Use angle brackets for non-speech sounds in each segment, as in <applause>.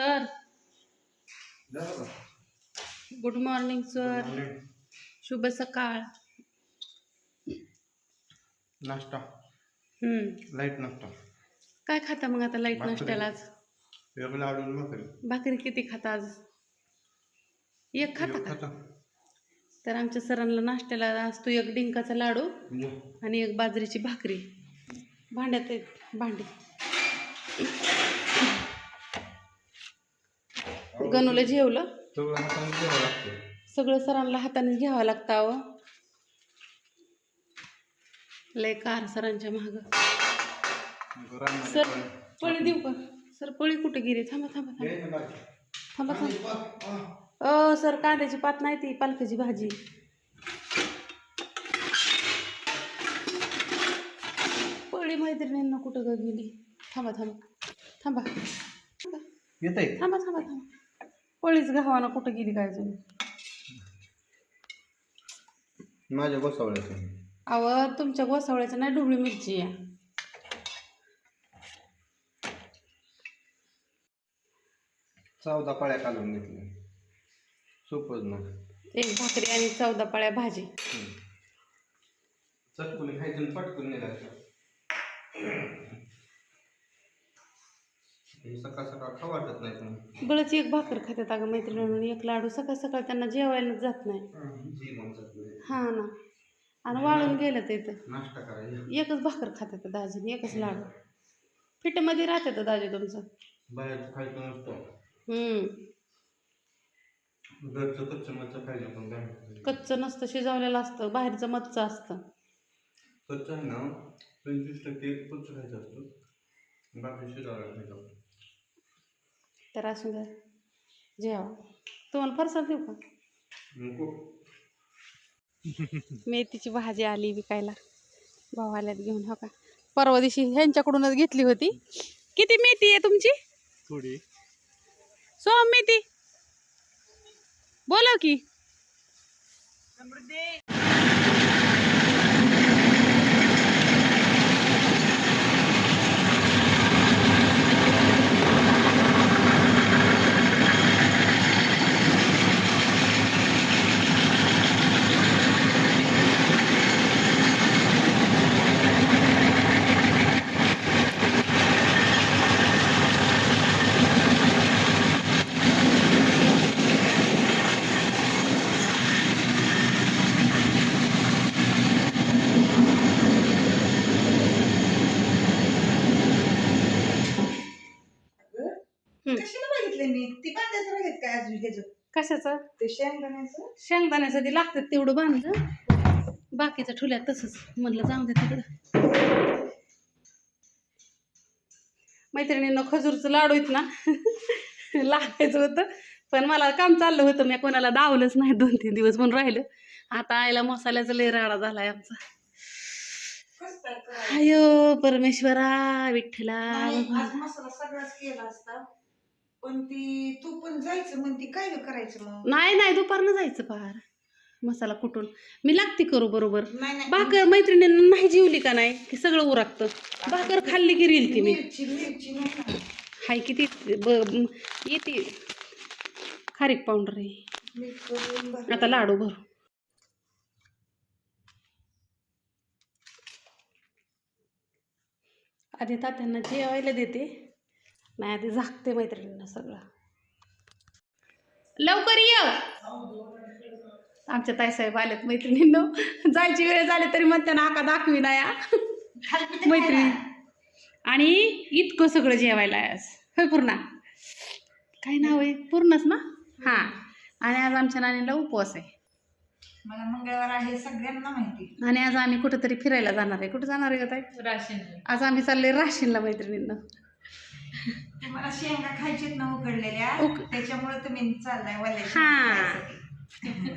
Sir good morning sir. शुभ सकाळ. नाश्ता. हम्म. लाइट नाश्ता. काय खाता मग आता लाइट भाकरी. नाश्त्याला आज? भाकरी. भाकरी किती खाता आज? एक खाता का? खाता. तर आमच्या सरांना नाश्त्याला असतो एक डिंकाचा लाडू जे. आणि एक बाजरीची भाकरी. भांड्यात आहेत भांडी. गणूला जेवलं? सगळं हाताने घ्यावं लागतं सगळं सरांना हातानेच घ्यावं लागतं अहो. लय कार सरांच्या माग. रानात सर पण- पळी देऊ का? सर पळी कुठे गेली? थांबा थांबा थांबा. ना. थांबा आणि थांबा आ. अ सर कांद्याची पात नाही ती पालकाची भाजी. पळी मैत्रिणींना कुठं ग गेली? थांबा थांबा थांबा. थांबा. येतंय? थांबा थांबा थांबा. पळीच गावाना कुठं गेली काय अजून माझ्या गोसावळ्याचं. अव तुमच्या गोसावळ्याचं नाही ढोबळी मिरची आहे चौदा पळ्या काढून घेतल्या. सोपंच ना. एक भाकरी आणि चौदा पळ्या भाजी. चटकून खायचं आणि पटकून निघायचं. हे सकाळ सकाळ खाऊ वाटत नाही पण बळच एक भाकर खात्यात अगं मैत्रिणी एक लाडू. सकाळ सकाळ त्यांना जेवायला जात नाही. हा ना. आणि वाळून गेलं तर. इथं नाश्ता करायचा एकच भाकर खात्यात दाजीने एकच लाडू. पिठामध्ये राहतात दाजी तुमचं. बाहेरचं खायचं नसतं. हम्म. घरचं कच्चं मच्चं खायचं पण बाहेर कच्चं नसतं शिजवलेलं असतं बाहेरचं मच्छं असतं. कच्चं आहे ना पंचवीस टक्के कच्चं खायचं असतं. बाकी शिजायला खायचं तर असू द्या जेवा. तुम्हाला फरसाण देऊ का? मेथीची भाजी आली विकायला. भाऊ आल्यात घेऊन हो का? परवा दिवशी ह्यांच्याकडूनच घेतली होती. किती मेथी आहे तुमची? थोडी. सोम मेथी. बोलव की हम्म. कशाला बघितले मी ती बांधायचं बघित काय अजून ह्याचं कशाचं? ते शेंगदाण्याचं शेंगदाण्यासाठी लागतं तेवढं बांधलं. बाकीचं ठुल्यात तसंच. म्हणलं जाऊ दे तिकडं. मैत्रिणींना खजूरचं लाडू आहेत ना <laughs> लागायचं होतं. पण मला काम चाललं होतं. मी कोणाला दावलंच नाही दोन तीन दिवस म्हणून राहिलं. आता आईला मसाल्याचा लय राडा झालाय आमचा? अयो परमेश्वरा विठ्ठला. पण ती तू पण जायचं म्हणती काय गं करायचं मग? नाही नाही दुपारनं जायचं पार मसाला कुटून मी लागते करू बरोबर. नाही नाही भाकर मैत्रिणींना नाही जेवली का नाही? की सगळं उरकतं. भाकर खाल्ली की रिल ती मी. मिरची मिरची नाही ना. हाय किती ब- म- येते. खारीक पावडर आहे. मीठ करून भर. आता लाडू भरू. आधी तात्यांना जेवायला देते. नाही आधी झाकते मैत्रिणींना सगळं. लवकर ये. आमच्या ताईसाहेब आलेत मैत्रिणींनो. जायची वेळ झाली तरी म्हणते ना आका दाखवी ना या. मैत्रिणी. आणि इतकं सगळं जेवायला आहे आज. होय पूर्णा? काय नाव आहे? पूर्णच ना? हां. आणि आज आमच्या नानीला उपवास आहे. मला मंगळवार आहे सगळ्यांना माहिती. आणि आज आम्ही कुठेतरी फिरायला जाणार आहे. कुठे जाणार आहे का ताई? राशन आज आम्ही चाललोय राशीनला मैत्रिणींना. तुम्हाला शेंगा खायचीत ना उकडलेल्या. उक- त्याच्यामुळे तुम्ही चाललाय वाल्या हा. शेंगा.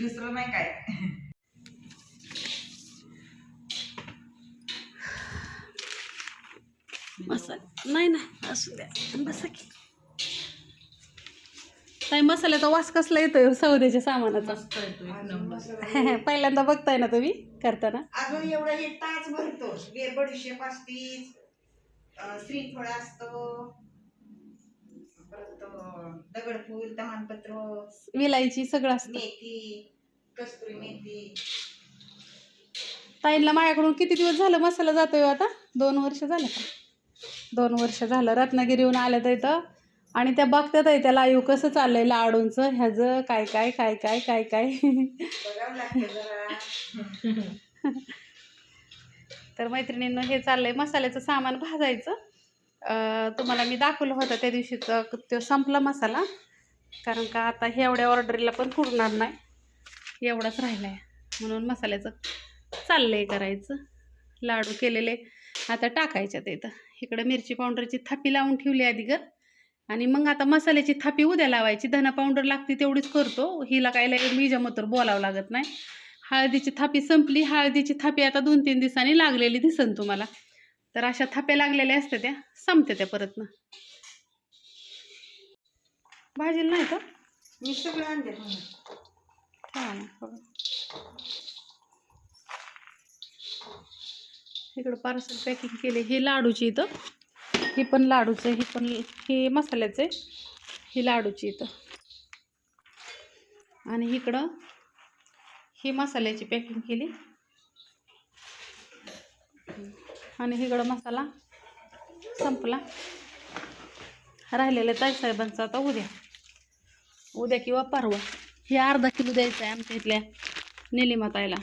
दुसरं नाही काय. मसाला नाही नाही असू द्या. बसा की. ताई मसाल्याचा वास कसला येतोय सौद्याच्या सामानाचा? पहिल्यांदा बघताय ना तुम्ही करताना? अजून एवढं हे तास भरतो वेर बडीशेप असतीच श्रीफळ असतं अं, दगडफूल तमानपत्र विलायची सगळं असतं. मेथी कस्तुरी मेथी. ताईंला माझ्याकडून किती दिवस झालं मसाला जातोय आता? दोन वर्ष झालं का? दोन वर्ष झालं. रत्नागिरीहून आल्या तर इथं आणि त्या बघतात आहे त्या लाईव्ह कसं चाललंय लाडूंचं? ह्याचं काय काय काय काय काय काय? <laughs> तर मैत्रिणींनं हे चाललंय मसाल्याचं सामान भाजायचं. तुम्हाला मी दाखवलं होतं त्या दिवशीचं तो संपला मसाला. कारण का आता हे एवढ्या ऑर्डरीला पण पुरणार नाही. एवढाच राहिला आहे म्हणून मसाल्याचं चाललंय करायचं. लाडू केलेले आता टाकायच्यात इथं. इकडं मिरची पावडरची थापी लावून ठेवली आधी गर आणि मग आता मसाल्याची थापी उद्या लावायची. धना पावडर लागते तेवढीच करतो. हिला काय लय मी जमतर बोलावं लागत नाही. हळदीची थापी संपली. हळदीची थापी आता दोन तीन दिवसांनी लागलेली दिसन तुम्हाला. तर अशा थाप्या लागलेल्या असत्या त्या संपत्या त्या परतनं भाजीला नाही का? मी सगळं हा ना, बघा. इकडं पार्सल पॅकिंग केले. हे लाडूची इथं. ही पण लाडूचं ही पण हे मसाल्याचं आहे. ही लाडूची इथं. आणि इकडं ही मसाल्याची पॅकिंग केली. आणि इकडं मसाला संपला. राहिलेलं ताईसाहेबांचा आता उद्या. उद्या किंवा परवा. हे अर्धा किलो द्यायचं आहे आमच्या इथल्या निलिमाताईला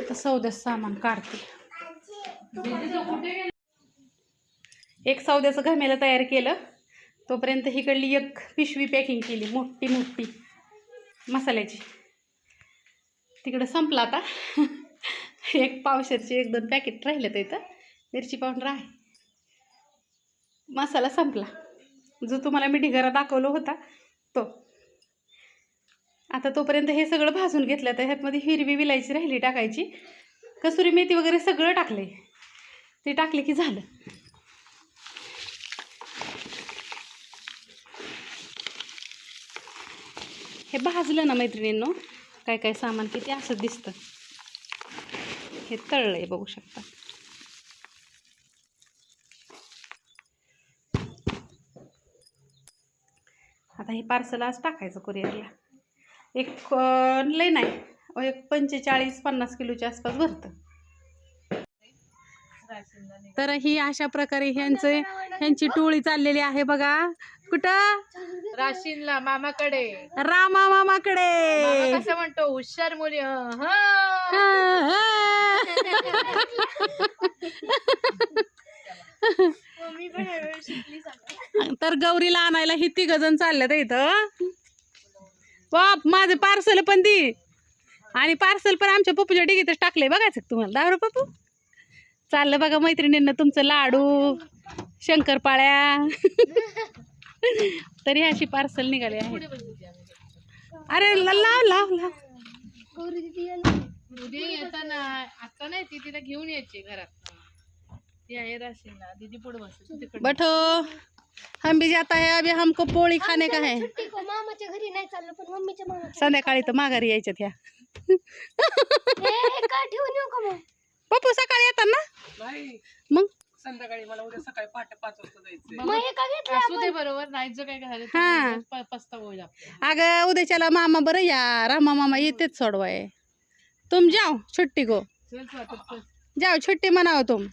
आता सौद्याचं सामान काढते. एक सौद्याचं घमेलं तयार केलं. तोपर्यंत हिकडली एक पिशवी पॅकिंग केली मोठी मोठी. मसाल्याची. तिकडं संपला आता. एक पावशेरचे एक दोन पॅकेट राहिलं तर इथं. मिरची पावडर आहे. मसाला संपला. जो तुम्हाला मी ढिगारा दाखवला होता तो. आता तोपर्यंत हे सगळं भाजून घेतलं तर ह्यातमध्ये हिरवी विलायची राहिली टाकायची. कसुरी मेथी वगैरे सगळं टाकले ते टाकले की झालं. हे भाजलं ना मैत्रिणींनो काय काय सामान किती असं दिसतं. हे तळलंय बघू शकता. आता हे पार्सल आज टाकायचं कुरिअरला एक लय नाही एक पंचेचाळीस पन्नास किलोच्या आसपास भरतं. तर ही अशा प्रकारे ह्यांचे ह्यांची टोळी चाललेली आहे बघा. कुठं? राशीनला मामाकडे. रामा मामाकडे. मामा कसं म्हणतो? हुशार मुली. तर गौरीला आणायला ही तिघ जण चालल्यात इथं. बाप माझे पार्सल पण ती आणि पार्सल पण आमच्या पप्पूच्या डिगीतच टाकले बघायचं तुम्हाला? दारू पप्पू? चाललं बघा मैत्रिणींना तुमचं लाडू शंकरपाळ्या. <laughs> तरी अशी पार्सल निघाले आहेत अरे लाव लाव लाव. उद्या येताना आता नाही ती तिला घेऊन यायची घरात. ती आहे राशीनला दीदी पुढे बस तिकडे बैठो. हम भी जाता है अभी हमको पोळी खाने का है? सुट्टी को मामाच्या घरी नाही चाललं पण मम्मीच्या मामाच्या संध्याकाळी तर माघारी यायच्यात ह्या. ठेवून येऊ का मग? पप्पू सकाळी येतात ना मग? संध्याकाळी मला उद्या सकाळी पहाटे पाच वाजता जायचंय. मग हे का घेतलं असू दे बरोबर नाही जर काय झालं तर हा. उगाच प- पस्तावा होईल आपल्याला. अगं उद्याच्याला मामा बरं या. रामा मामा येतेच सोडवाय. तुम जाओ छुट्टी को चल तू आता चल. जाओ छुट्टी मनाव तुम.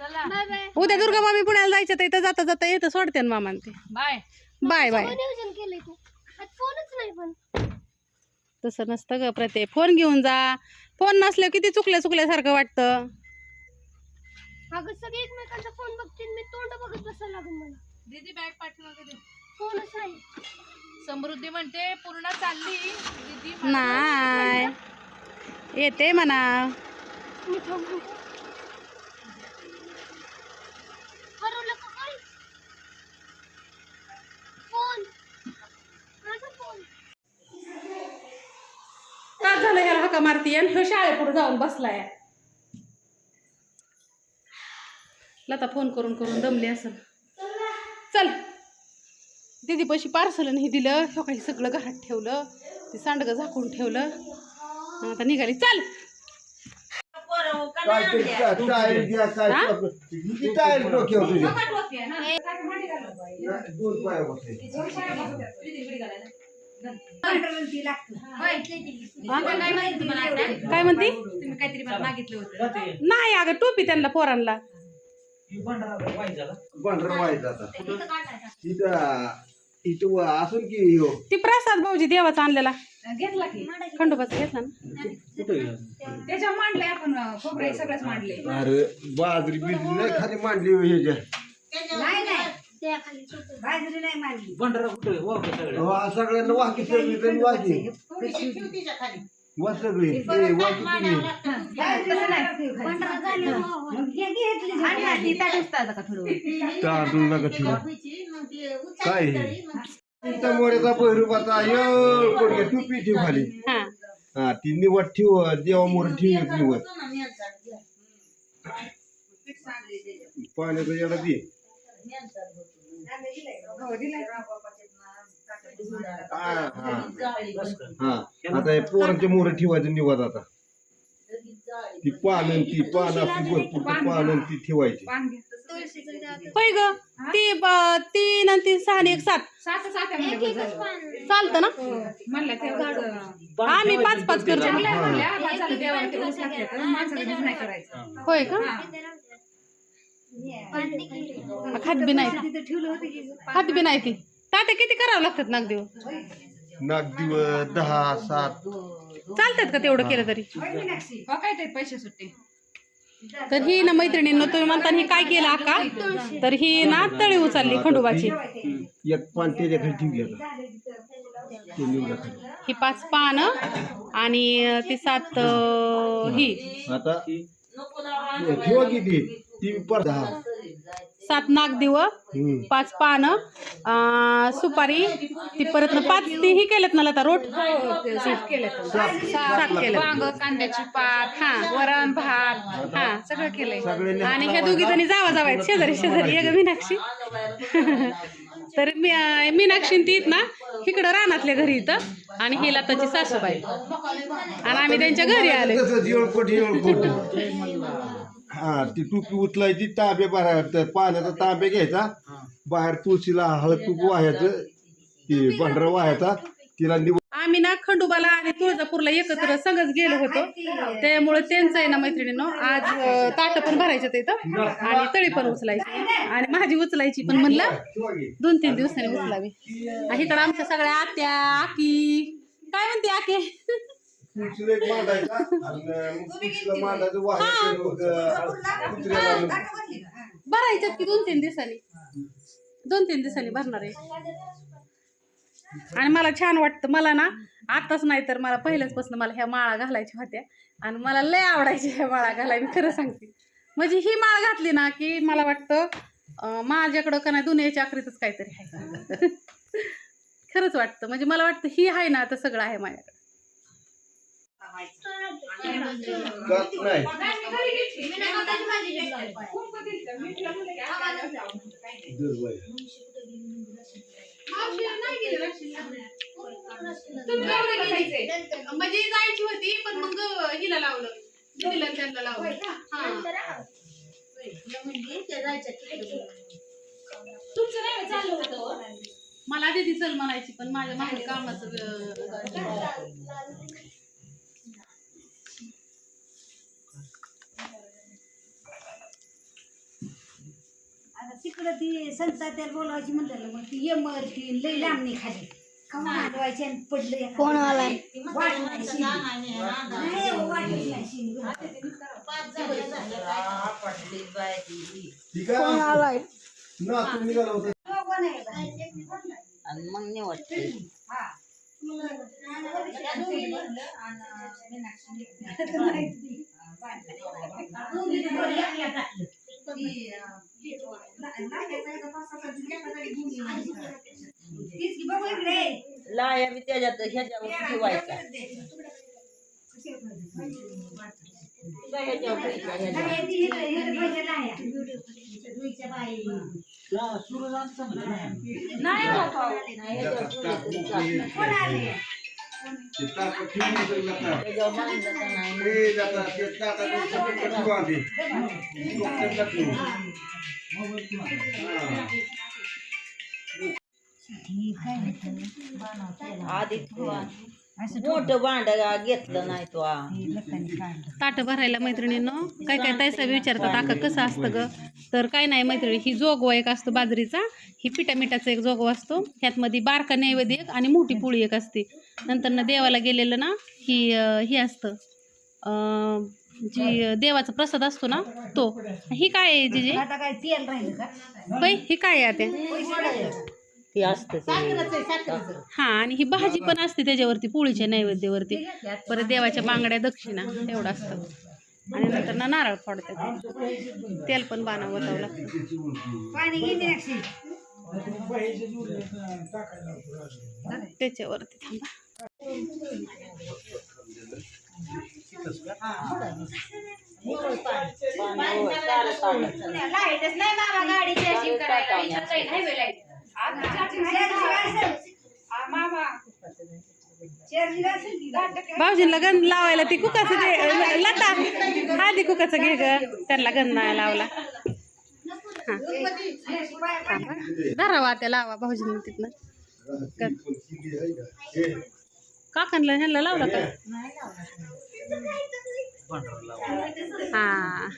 बाय बाय उद्या दुर्गा मामी पुण्याला जायचं तर इथं जाता जाता येतं सोडते ना मामा ते. बाय. बाय बाय नियोजन केलंय तू आज फोनच नाही पण. तसं नसतं ग प्रते फोन घेऊन जा. फोन नसल्यावर किती चुकल्या चुकल्यासारखं वाटतं. अगं सगळे एकमेकांचा फोन बघतील. मी तोंड बघत बसायला लागून मला. दीदी बॅग पाठवून दे. फोनच नाही. समृद्धी म्हणते पूर्ण चालली. दीदी मला नाही येते म्हणा. मी थांबू हरवलं का काय फोन माझा फोन तास झालं ह्याला हका मारती आणि ह्यो शाळेपुढे जाऊन बसलाय. लता फोन करून करून दमली असेल चल. दीदी पैसे पार्सल नाही दिलं. ह्यो काही सगळं घरात ठेवलं. ते सांडगं झाकून ठेवलं. आता निघाली. चल. डोक्यावर काय म्हणते? नाही अगं टोपी त्यांना पोरांना. ह्यो. ती प्रसाद भाऊजी देवाचा आणलेला. घेतला की? खंडोबाचा घेतला ना? त्याच्या मांडले आपण खोबरे सगळंच मांडले अरे बाजरी नाही खाली मांडली हो नाही सगळ्यांना वाकी सगळी. तरी वाकी वा सगळी ए, वाकी तुम्ही तसं नाही. हो, हो. आणि ना ती ताट उचलता का थोडं? तांदूळ नका ठेवू. काय हे? तुमच्या मोऱ्याचा पैरूबाचा यो कोण टुपी ठेव खाली. हा. हा ती निवड ठेव देवा मोर ठेव एक निवड. पाण्याचा येडा दे. हा आता हे पोरांच्या मोर ठेवायचं निवड आता. ती पानं ती पानं असली भरपूर ती पानं ती ठेवायची. होय ग? ती ब- तीन आणि तीन सहा आणि एक सात. चालतं ना? आम्ही पाच पाच करतो. होय का. खात बी नाही. खात बी नाही ती. तात्या किती करावं लागतात नाग देव नाग दिवस दहा सात. चालतात का तेवढं केलं तरी? हो काय ते पैसे सुट्टे. तर ही ना मैत्रिणींनो तुम्ही म्हणता ही काय केलं आका? तर ही ना तळी उचलली खंडोबाची. एक पान त्याच्याखाली. ही पाच पान आणि ती सात ही. आता किती ती पर दहा. सात नागदिव हम्म. पाच पान सुपारी ती परत ना पाच ती ही केलेत ना लता रोट? सात केले सात केलं वांग कांद्याची पात हा वरण भात हा सगळं केलंय. आणि ह्या दोघी जणी जावा जावा आहेत शेजारी शेजारी. एक मीनाक्षी. <laughs> तर मी मीनाक्षी ती ना इकडं रानातल्या घरी इथं आणि ही लताची सासूबाई. आणि आम्ही त्यांच्या घरी येळकोट. हा ती टुपी उचलायची तांबे भरायचा पाण्याचा तांबे घ्यायचा. बाहेर तुळशीला हळद तूप वाहायचं ती भांडरा वाहायचा तिला निवड आम्ही ना खंडोबाला आणि तुळजापूरला एकत्र सगळंच गेलो होतो. त्यामुळे त्यांचं आहे ना मैत्रिणीनं आज ताटं पण भरायचं तिथं आणि तळी पण उचलायची. आणि माझी उचलायची पण म्हणलं दोन तीन दिवसांनी उचलावी. आणि इकडं आमच्या सगळ्या आत्या आकी. काय म्हणते आके? तुळशीला एक मांडायचा आणि मग मांडायचं कुत्र्याला भरायच्यात की? दोन तीन दिवसांनी. दोन तीन दिवसांनी भरणार आहे. आणि मला छान वाटतं मला ना आताच नाही तर मला पहिल्याचपासून मला ह्या माळा घालायच्या होत्या. आणि मला लय आवडायच्या ह्या माळा घालाय मी खरं सांगते. म्हणजे ही माळ घातली ना की मला वाटतं माझ्याकडं का नाही दुनियाच्या आखरीतच काहीतरी आहे. <laughs> खरंच वाटतं. म्हणजे मला वाटतं ही आहे ना तर सगळं आहे माझ्याकडे. नाही म्हणजे जायची होती पण मग हिला लावलं दिदीला त्यांना लावलं हा. मला दिदी चल म्हणायची पण माझ्या मागे कामाचं तिकडं ती संता त्याला बोलायची म्हणलं मग ती इमरती लई लांबणी खाली. खाऊन मांडवायची आणि पडलं कोण आलाय नाही शिंदी. नाही, हो, वाटच नाही शिंदी. ठीक आहे. ना तुम्ही निघाला होता. कोण आहे बा? दोन्ही ह्याच्यावर ठेवायचा तुला ह्याच्यावर ठेवायचा, ह्याच्यावर. नाही, ती इकडे- इकडे पाहिजे लाया. रुईच्या बाई. नाही ह्याच्यावर आधी. मोठं भांड घेतलं नाही तो. आ. ताटं भरायला मैत्रिणींनो काय काय तायसा विचारतात आका कसं असतं ग? तर काय नाही मैत्रिणी ही जोगवा एक असतो बाजरीचा ही पिठा मिठाचा एक जोगवा असतो. ह्यात मध्ये बारका नैवेद्य एक आणि मोठी पोळी एक असते. नंतर ना देवाला गेलेलं ना ही हे असतं. अं, जी देवाचा प्रसाद असतो ना तो. ही काय आहे जिजे आता काय तेल राहिलं का? बाई ही काय आहे त्या ती असतं ते. हा आणि ही भाजी पण असते त्याच्यावरती पोळीच्या नैवेद्यावरती. परत देवाच्या बांगड्या दक्षिणा एवढं असतं. आणि नंतर ना नारळ फोडतात. तेल पण बाणा ओतावं लागतं. पाणी घेते अक्षी त्याच्यावरती थांबा. पाणी वर, भाऊजींना गंध लावायला ती कुकाचं घे लता. हा ती कुकाचं घे ग. त्यांना गंध नाही लावला. धरा त्या लावा भाऊजींना तिथनं. काकांना ह्यांना लावला का? हा.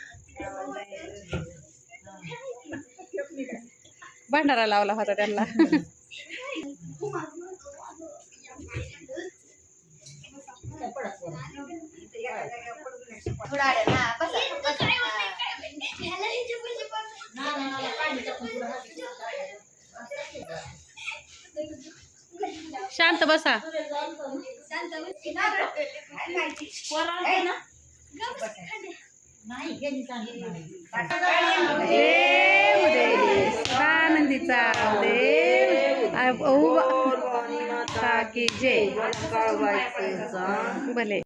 भंडारा लावला होता त्यांना. शांत बसा. देव दे आनंदीचा देव उभा की जय भले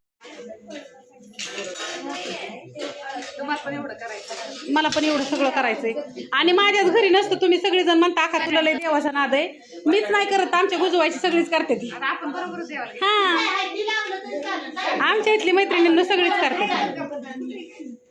मला पण एवढं सगळं करायचंय आणि माझ्याच घरी नसतं तुम्ही सगळेजण म्हणता का तुला लय देवाचा नाद आहे मीच नाही करत आमच्या गुजवायची सगळीच करते ती हा आमच्या इथली मैत्रिणींना सगळीच करते.